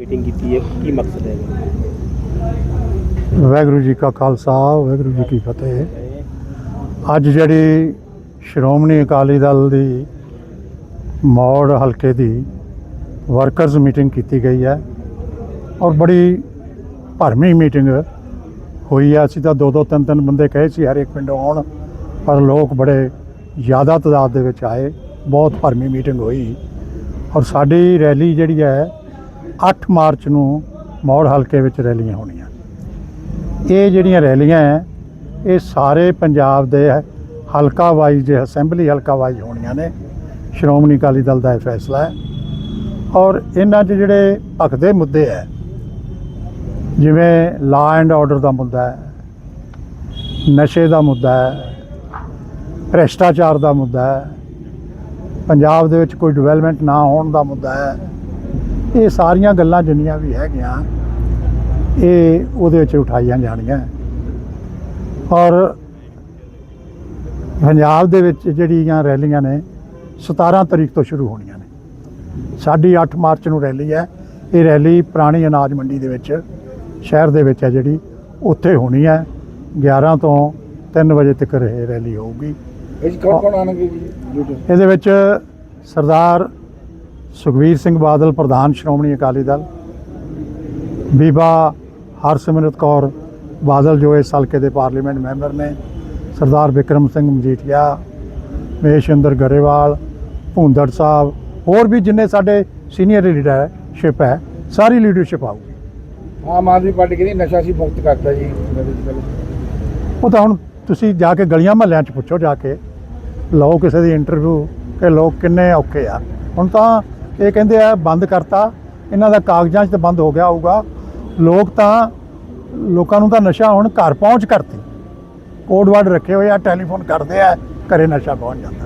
Meeting ਕੀਤੀ ਹੈ, ਕੀ ਮਕਸਦ ਹੈ? ਵਾਹਿਗੁਰੂ ਜੀ ਕਾ ਖਾਲਸਾ, ਵਾਹਿਗੁਰੂ ਜੀ ਕੀ ਫਤਿਹ। ਅੱਜ ਜਿਹੜੀ ਸ਼੍ਰੋਮਣੀ ਅਕਾਲੀ ਦਲ ਦੀ ਮੌੜ ਹਲਕੇ ਦੀ ਵਰਕਰਜ਼ ਮੀਟਿੰਗ ਕੀਤੀ ਗਈ ਹੈ ਔਰ ਬੜੀ ਭਰਮੀ ਮੀਟਿੰਗ ਹੋਈ ਹੈ। ਅਸੀਂ ਤਾਂ ਦੋ ਦੋ ਤਿੰਨ ਤਿੰਨ ਬੰਦੇ ਕਹੇ ਸੀ ਹਰ ਇੱਕ ਪਿੰਡੋਂ ਆਉਣ, ਪਰ ਲੋਕ ਬੜੇ ਜ਼ਿਆਦਾ ਤਾਦਾਦ ਦੇ ਵਿੱਚ ਆਏ। ਬਹੁਤ ਭਰਮੀ ਮੀਟਿੰਗ ਹੋਈ ਔਰ ਸਾਡੀ ਰੈਲੀ ਜਿਹੜੀ ਹੈ 8 ਮਾਰਚ ਨੂੰ ਮੌੜ ਹਲਕੇ ਵਿੱਚ ਰੈਲੀਆਂ ਹੋਣੀਆਂ। ਇਹ ਜਿਹੜੀਆਂ ਰੈਲੀਆਂ ਹੈ ਇਹ ਸਾਰੇ ਪੰਜਾਬ ਦੇ ਹਲਕਾ ਵਾਈਜ਼ ਦੇ ਅਸੈਂਬਲੀ ਹਲਕਾ ਵਾਈਜ਼ ਹੋਣੀਆਂ ਨੇ। ਸ਼੍ਰੋਮਣੀ ਅਕਾਲੀ ਦਲ ਦਾ ਇਹ ਫੈਸਲਾ ਹੈ ਔਰ ਇਹਨਾਂ 'ਚ ਜਿਹੜੇ ਭਖਦੇ ਮੁੱਦੇ ਹੈ ਜਿਵੇਂ ਲਾ ਐਂਡ ਆਰਡਰ ਦਾ ਮੁੱਦਾ ਹੈ ਨਸ਼ੇ ਦਾ ਮੁੱਦਾ ਹੈ ਭ੍ਰਿਸ਼ਟਾਚਾਰ ਦਾ ਮੁੱਦਾ ਹੈ ਪੰਜਾਬ ਦੇ ਵਿੱਚ ਕੋਈ ਡਿਵੈਲਪਮੈਂਟ ਨਾ ਹੋਣ ਦਾ ਮੁੱਦਾ ਹੈ ਇਹ ਸਾਰੀਆਂ ਗੱਲਾਂ ਜਿੰਨੀਆਂ ਵੀ ਹੈਗੀਆਂ ਇਹ ਉਹਦੇ ਵਿੱਚ ਉਠਾਈਆਂ ਜਾਣੀਆਂ। ਔਰ ਪੰਜਾਬ ਦੇ ਵਿੱਚ ਜਿਹੜੀਆਂ ਰੈਲੀਆਂ ਨੇ 17 ਤਰੀਕ ਤੋਂ ਸ਼ੁਰੂ ਹੋਣੀਆਂ ਨੇ। ਸਾਡੀ 8 ਮਾਰਚ ਨੂੰ ਰੈਲੀ ਹੈ। ਇਹ ਰੈਲੀ ਪੁਰਾਣੀ ਅਨਾਜ ਮੰਡੀ ਦੇ ਵਿੱਚ ਸ਼ਹਿਰ ਦੇ ਵਿੱਚ ਹੈ ਜਿਹੜੀ ਉੱਥੇ ਹੋਣੀ ਹੈ। 11 ਤੋਂ 3 ਵਜੇ ਤੱਕ ਇਹ ਰੈਲੀ ਹੋਊਗੀ। ਇਹ ਕੌਣ ਕੌਣ ਆਣਗੇ ਜੀ? ਇਹਦੇ ਵਿੱਚ ਸਰਦਾਰ ਸੁਖਵੀਰ ਸਿੰਘ ਬਾਦਲ ਪ੍ਰਧਾਨ ਸ਼੍ਰੋਮਣੀ ਅਕਾਲੀ ਦਲ ਬੀਬਾ ਹਰਸਿਮਰਤ ਕੌਰ ਬਾਦਲ ਜੋ ਇਸ ਹਲਕੇ ਦੇ ਪਾਰਲੀਮੈਂਟ ਮੈਂਬਰ ਨੇ ਸਰਦਾਰ ਵਿਕਰਮ ਸਿੰਘ ਮਜੀਠੀਆ ਮਹੇਸ਼ਿੰਦਰ ਗਰੇਵਾਲ ਭੁੰਦੜ ਸਾਹਿਬ ਹੋਰ ਵੀ ਜਿੰਨੇ ਸਾਡੇ ਸੀਨੀਅਰ ਲੀਡਰਸ਼ਿਪ ਹੈ ਸਾਰੀ ਲੀਡਰਸ਼ਿਪ ਆਊਗੀ। ਆਮ ਆਦਮੀ ਪਾਰਟੀ ਕਹਿੰਦੀ ਨਸ਼ਾ ਸੀ ਮੁਕਤ ਕਰਤਾ ਜੀ। ਉਹ ਤਾਂ ਹੁਣ ਤੁਸੀਂ ਜਾ ਕੇ ਗਲੀਆਂ ਮਹੱਲਿਆਂ 'ਚ ਪੁੱਛੋ ਜਾ ਕੇ ਲਓ ਕਿਸੇ ਦੀ ਇੰਟਰਵਿਊ ਕਿ ਲੋਕ ਕਿੰਨੇ ਔਖੇ ਆ। ਹੁਣ ਤਾਂ ਇਹ ਕਹਿੰਦੇ ਆ, ਬੰਦ ਕਰਤਾ। ਇਹਨਾਂ ਦਾ ਕਾਗਜ਼ਾਂ 'ਚ ਤਾਂ ਬੰਦ ਹੋ ਗਿਆ ਹੋਊਗਾ। ਲੋਕ ਤਾਂ, ਲੋਕਾਂ ਨੂੰ ਤਾਂ ਨਸ਼ਾ ਹੁਣ ਘਰ ਪਹੁੰਚ ਕਰਤੀ। ਕੋਡ ਵਰਡ ਰੱਖੇ ਹੋਏ ਆ, ਟੈਲੀਫੋਨ ਕਰਦੇ ਆ, ਘਰੇ ਨਸ਼ਾ ਪਹੁੰਚ ਜਾਂਦਾ।